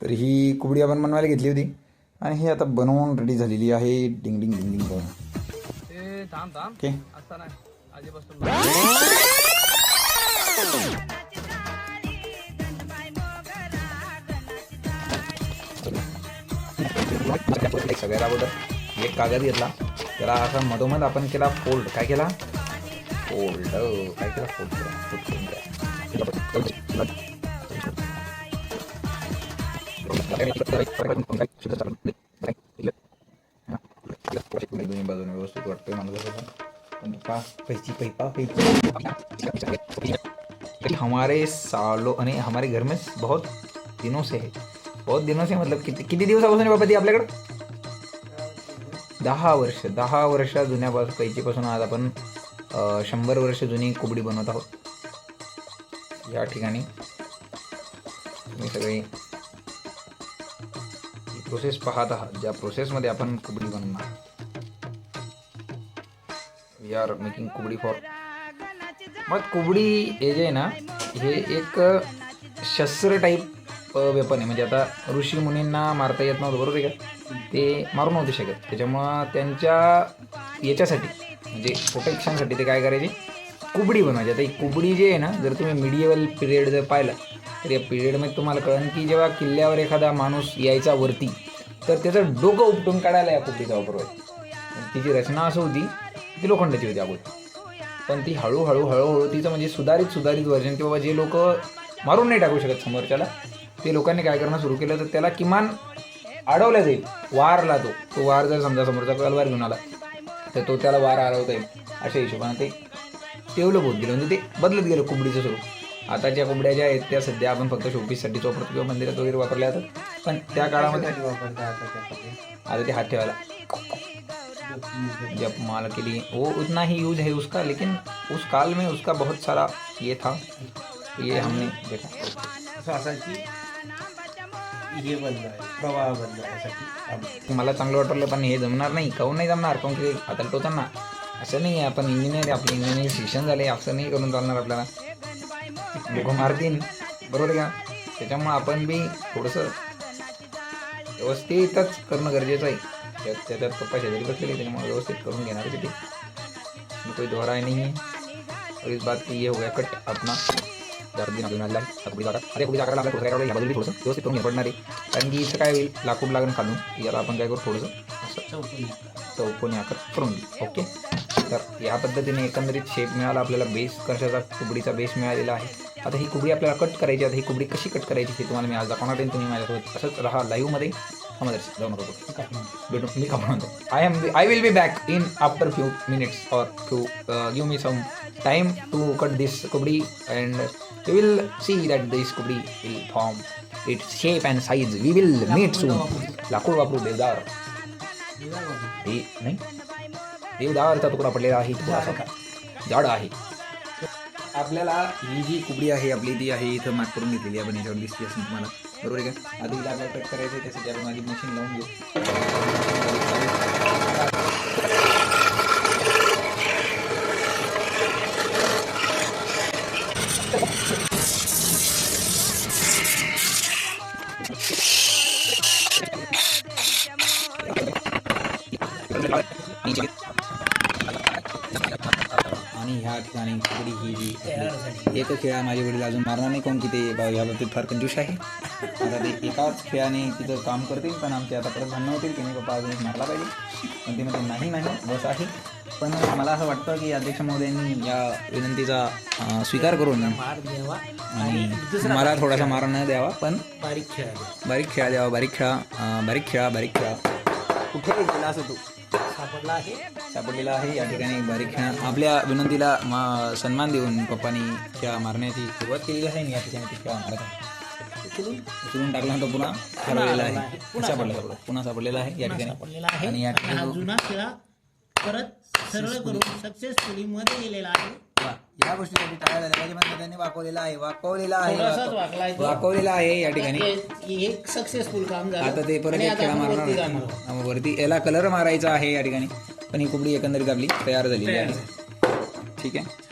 तर ही कुबडी आपण बनवायला घेतली होती. आणि ही आता बनवून रेडी झालेली आहे. Ding ding ding ding okay. सगळ्यात अगोदर एक कागद घेतला. त्याला असा मधोमध आपण केला फोल्ड. काय केला? फोल्ड. काय केला? फोल्ड केला. दोन्ही बाजूने व्यवस्थित वाटतोय मला पा पैची पैपा पैपा हमारे सालों आणि हमारे घर में बहुत दिनों से है। बहुत दिनों से मतलब किती किती दिवसापासून आहे बाबा ती आपल्याकडं? दहा वर्ष दहा वर्ष जुन्यापासून कैचीपासून आज आपण शंभर वर्ष जुनी कुबडी बनवत आहोत. या ठिकाणी तुम्ही सगळी प्रोसेस पाहत आहात. ज्या प्रोसेसमध्ये आपण कुबडी बनवणार वी आर मेकिंग कुबडी फॉर मग कुबडी हे जे आहे ना हे एक शस्त्र टाईप वेपन आहे. म्हणजे आता ऋषी मुनींना मारता येत नव्हतं बरोबर आहे का? ते मारू नव्हते शकत. त्याच्यामुळं त्यांच्या याच्यासाठी म्हणजे प्रोटेक्शनसाठी ते काय करायचे? कुबडी बनवायची. आता ही कुबडी जे आहे ना जर तुम्ही मिडियवल पिरियड जर पाहिलं तर या पिरियडमध्ये तुम्हाला कळन की जेव्हा किल्ल्यावर एखादा माणूस यायचा वरती तर त्याचं डोकं उपटून काढायला या कुबडीचा वापर व्हायचा तिची रचना असं होती ती लोखंडाची होती अगोदर. पण ती हळूहळू हळूहळू तिचं म्हणजे सुधारित सुधारित वर्जन की बाबा जे लोक मारून नाही टाकू शकत समोरच्याला ते लोकांनी काय करणं सुरू केलं तर त्याला किमान अडवल्या जाईल वारला तो. तो वार जर समजा समोरचा तलवार घेऊन आला तर तो त्याला वार अडवता येईल अशा हिशोबाने ते डेव्हलप होत गेलं. म्हणजे ते बदलत गेलं कुबडीचं स्वरूप. आता ज्या कुबड्या ज्या आहेत त्या सध्या आपण फक्त शोपीससाठी चोपडतो किंवा मंदिरात वगैरे वापरल्या जातात. पण त्या काळामध्ये आता ते हात ठेवायला. जब माल के लिए वो उतना ही यूज है उसका लेकिन उस काल में उसका बहुत सारा ये था। ये हमने देखा। हे आहे प्रवाह यासाठी. मला चांगलं वाटलं पण हे जमणार नाही. काहून नाही जमणार? काहून की हाताला टोचांना? असं नाही आहे. आपण इंजिनियर आपलं इंजिनिअरिंग शिक्षण झाले. असं नाही करून चालणार आपल्याला. लोक मारतीन बरोबर का? त्याच्यामुळं आपण बी थोडंसं व्यवस्थितच करणं गरजेचं आहे. त्यात त्याच्यात पप्पा शेजारी बसलेले त्याच्यामुळे व्यवस्थित करून घेणार तिथे. ते इसमें कोई दोहराय नहीं है और इस बात की ये हो गया कट अपना. चार दिन अजून आलेला जागा अरे कुडी जागा लागला थोडं काय ह्या थोडंसं व्यवस्थित करून घ्या पडणार आहे कारण की इथं काय होईल? लाकूड लागून खालून. याला आपण काय करू? थोडंसं चौकोनी आकार. करून घेऊ ओके? तर या पद्धतीने एकंदरीत शेप मिळाला आपल्याला बेस कशाचा कुबडीचा बेस मिळालेला आहे. आता ही कुबडी आपल्याला कट करायची आता ही कुबडी कशी कट करायची हे तुम्हाला मी आज दाखवणार आहे. तुम्ही माझ्यासोबत असंच राहा लाईव्हमध्ये समजा जाऊ नका. भेटू मी का म्हणतो I am I will be back in after few minutes or few give me some time to cut this कुबडी and you will see that this कुबडी will form it shape and size we will meet soon लाकूड वापरू देवदार ते नाही. देवदारचा तुकडा पडलेला आहे थोडासा. जाड आहे. आपल्याला ही जी कुबडी आहे आपली ती आहे इथं मार्क करून घेतलेली आहे आपण याच्यावर दिसली असेल तुम्हाला. बरोबर आहे का? आधी आपल्याला कट करायचं त्यासाठी आपण आधी मशीन लावून घेऊ. आणि ह्या ठिकाणी कुबडी ही जी एक खेळा माझे वडील अजून मारणार नाही. कोण की ते बा- या बाबतीत फार कंजूष आहे. आता ते एकाच खेळाने तिथं काम करतील पण आमचे आता परत भांडणं होतील. की नाही पप्पा अजून एक मारला पाहिजे. पण ते म्हणते नाही नाही बस आहे. पण मला असं वाटतं की अध्यक्ष महोदयांनी या विनंतीचा स्वीकार करून मार द्यावा आणि मला थोडासा मार न द्यावा पण बारीक खेळायला बारीक खेळा द्यावा बारीक खेळा बारीक खेळा बारीक खेळा. कुठे गेला असं तू. सापडला आहे. सापडलेला आहे. या ठिकाणी बारीक खेळ आपल्या विनंतीला मा- सन्मान देऊन पप्पानी खेळ मारण्याची सुरुवात केलेली आहे आणि या ठिकाणी ती खेळ मारत आहे उचलून टाकला तो पुन्हा. हरवलेला आहे. सापडला सापडला पुन्हा सापडलेला आहे. या ठिकाणी. सापडलेला आहे. आणि या ठिकाणी जुना खेळा परत सरळ करून सक्सेसफुली मध्ये गेलेला आहे. या गोष्टीसाठी टाळ्या झाल्या पाहिजे म्हणजे त्यांनी वाकवलेला आहे वाकवलेला थोडासाच आहे तो. वाकवलेला आहे या ठिकाणी. हे- एक सक्सेसफुल काम झालं. आता ते परत आणि एक आता खेळा आपण मारणार वरती आहे. जाणार. आहोत. हा, वरती. याला कलर मारायचा आहे या ठिकाणी. पण ही कुबडी एकंदरीत आपली तयार झालेली आहे. ठीक आहे.